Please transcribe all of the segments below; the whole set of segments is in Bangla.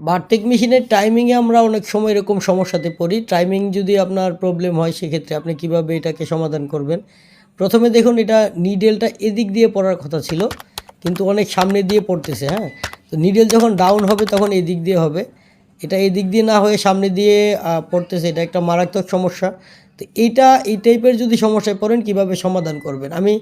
বারটেক মেশিনের টাইমিংয়ে আমরা অনেক সময় এরকম সমস্যাতে পড়ি। টাইমিং যদি আপনার প্রবলেম হয়, সেক্ষেত্রে আপনি কীভাবে এটাকে সমাধান করবেন? প্রথমে দেখুন, এটা নিডেলটা এদিক দিয়ে পড়ার কথা ছিল, কিন্তু অনেক সামনে দিয়ে পড়তেছে হ্যাঁ? তো নিডেল যখন ডাউন হবে, তখন এদিক দিয়ে হবে। এটা এদিক দিয়ে না হয়ে সামনে দিয়ে পড়তেছে, এটা একটা মারাত্মক সমস্যা। তো এইটা, এই টাইপের যদি সমস্যায় পড়েন, কীভাবে সমাধান করবেন? আমি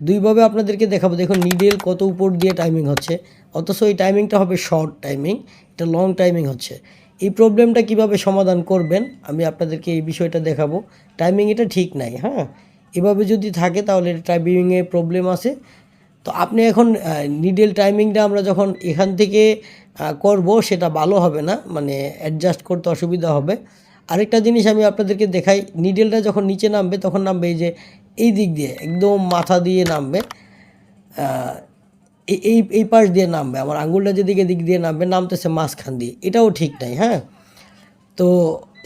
দুইভাবে আপনাদেরকে দেখাবো। দেখুন নিডেল কত উপর দিয়ে টাইমিং হচ্ছে, অথচ এই টাইমিংটা হবে শর্ট টাইমিং এটা লং টাইমিং হচ্ছে। এই প্রবলেমটা কীভাবে সমাধান করবেন, আমি আপনাদেরকে এই বিষয়টা দেখাবো। টাইমিং এটা ঠিক নাই হ্যাঁ? এভাবে যদি থাকে, তাহলে টাইমিংয়ে প্রবলেম আছে। তো আপনি এখন নিডেল টাইমিংটা আমরা যখন এখান থেকে করব, সেটা ভালো হবে না মানে অ্যাডজাস্ট করতে অসুবিধা হবে। আরেকটা জিনিস আমি আপনাদেরকে দেখাই নিডেলটা যখন নিচে নামবে, তখন নামবে এই যে এই দিক দিয়ে, একদম মাথা দিয়ে নামবে। এই এই পাশ দিয়ে নামবে, আমার আঙুলটা যেদিকে দিক দিয়ে নামবে, নামতেছে মাঝখান দিয়ে। এটাও ঠিক নাই হ্যাঁ? তো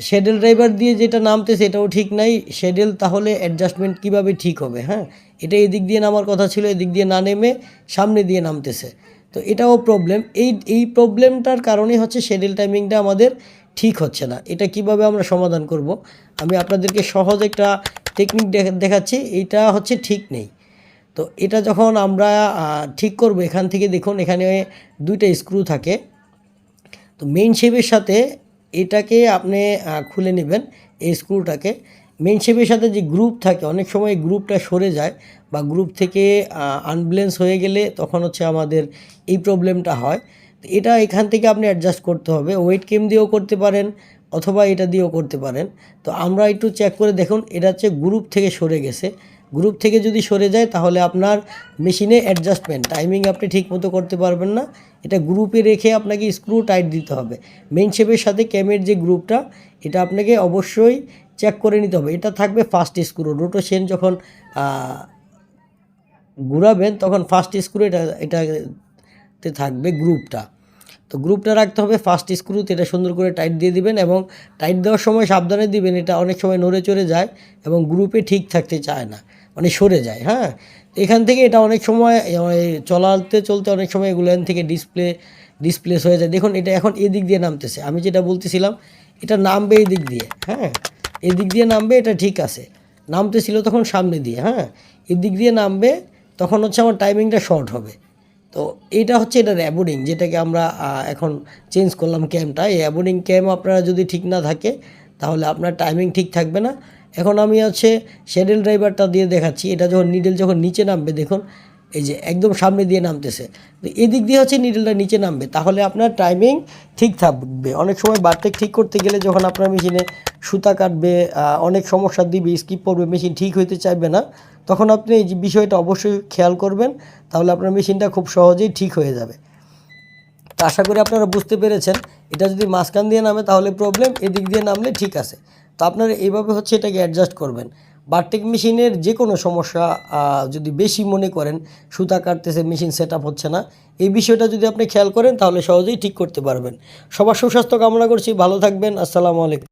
শেডেল ড্রাইভার দিয়ে যেটা নামতেছে, এটাও ঠিক নাই। শেডেল তাহলে অ্যাডজাস্টমেন্ট কীভাবে ঠিক হবে হ্যাঁ? এটা এদিক দিয়ে নামার কথা ছিল এদিক দিয়ে না নেমে সামনে দিয়ে নামতেছে। তো এটাও প্রবলেম এই এই প্রবলেমটার কারণে হচ্ছে শেডেল টাইমিংটা আমাদের ঠিক হচ্ছে না। এটা কীভাবে আমরা সমাধান করব? আমি আপনাদেরকে সহজ একটা টেকনিক দেখাচ্ছি এটা হচ্ছে ঠিক নেই। তো এটা যখন আমরা ঠিক করব, এখান থেকে দেখুন, এখানে দুইটা স্ক্রু থাকে। তো মেইন শেপের সাথে এটাকে আপনি খুলে নেবেন, এই স্ক্রুটাকে মেইন শেপের সাথে যে গ্রুপ থাকে, অনেক সময় গ্রুপটা সরে যায় বা গ্রুপ থেকে আনব্যালেন্স হয়ে গেলে তখন হচ্ছে আমাদের এই প্রবলেমটা হয়। এটা এখান থেকে আপনি অ্যাডজাস্ট করতে হবে। ওয়েট কেম দিয়েও করতে পারেন অথবা এটা দিয়েও করতে পারেন। তো আমরা একটু চেক করে দেখুন, এটা হচ্ছে গ্রুপ থেকে সরে গেছে। গ্রুপ থেকে যদি সরে যায়, তাহলে আপনার মেশিনে অ্যাডজাস্টমেন্ট টাইমিং আপনি ঠিক মতো করতে পারবেন না। এটা গ্রুপে রেখে আপনাকে স্ক্রু টাইট দিতে হবে। মেইন শেপের সাথে ক্যামের যে গ্রুপটা এটা আপনাকে অবশ্যই চেক করে নিতে হবে। এটা থাকবে ফার্স্ট স্ক্রু রোটোশেন যখন ঘুরাবেন, তখন ফার্স্ট স্ক্রু এটা এটা এটাতে থাকবে গ্রুপটা। তো গ্রুপটা রাখতে হবে ফার্স্ট স্ক্রুতে এটা সুন্দর করে টাইট দিয়ে দিবেন এবং টাইট দেওয়ার সময় সাবধানে দিবেন, এটা অনেক সময় নড়ে চড়ে যায় এবং গ্রুপে ঠিক থাকতে চায় না মানে সরে যায় হ্যাঁ? এখান থেকে এটা অনেক সময় চলাতে চলতে অনেক সময় এগুলো থেকে ডিসপ্লে ডিসপ্লেস হয়ে যায়। দেখুন, এটা এখন এদিক দিয়ে নামতেছে। আমি যেটা বলতেছিলাম, এটা নামবে এদিক দিয়ে হ্যাঁ? এদিক দিয়ে নামবে, এটা ঠিক আছে। নামতেছিল তখন সামনে দিয়ে হ্যাঁ? এদিক দিয়ে নামবে, তখন হচ্ছে আমার টাইমিংটা শর্ট হবে। তো এটা হচ্ছে এটা অ্যাবোর্ডিং যেটাকে আমরা এখন চেঞ্জ করলাম ক্যামটা। এই অ্যাবোর্ডিং ক্যাম আপনারা যদি ঠিক না থাকে, তাহলে আপনার টাইমিং ঠিক থাকবে না। এখন আমি হচ্ছে শেডেল ড্রাইভারটা দিয়ে দেখাচ্ছি। এটা যখন নিডেল যখন নিচে নামবে, দেখুন এই যে একদম সামনে দিয়ে নামতেছে। তো এদিক দিয়ে হচ্ছে নিডলটা নিচে নামবে। তাহলে আপনার টাইমিং ঠিক থাকবে। অনেক সময় বারটেক ঠিক করতে গেলে যখন আপনার মেশিনে সুতা কাটবে অনেক সমস্যা দিবে স্কিপ পড়বে মেশিন ঠিক হইতে চাইবে না, তখন আপনি এই বিষয়টা অবশ্যই খেয়াল করবেন। তাহলে আপনার মেশিনটা খুব সহজেই ঠিক হয়ে যাবে। তো আশা করি আপনারা বুঝতে পেরেছেন। এটা যদি মাঝখান দিয়ে নামে তাহলে প্রবলেম এদিক দিয়ে নামলে ঠিক আছে। তো আপনারা এইভাবে হচ্ছে এটাকে অ্যাডজাস্ট করবেন। বারটেক মেশিনের যে কোনো সমস্যা যদি বেশি মনে করেন, সুতা কাটতেছে, মেশিন সেট হচ্ছে না, এই বিষয়টা যদি আপনি খেয়াল করেন, তাহলে সহজেই ঠিক করতে পারবেন। সবার সুস্বাস্থ্য কামনা করছি, ভালো থাকবেন, আসসালামু আলাইকুম।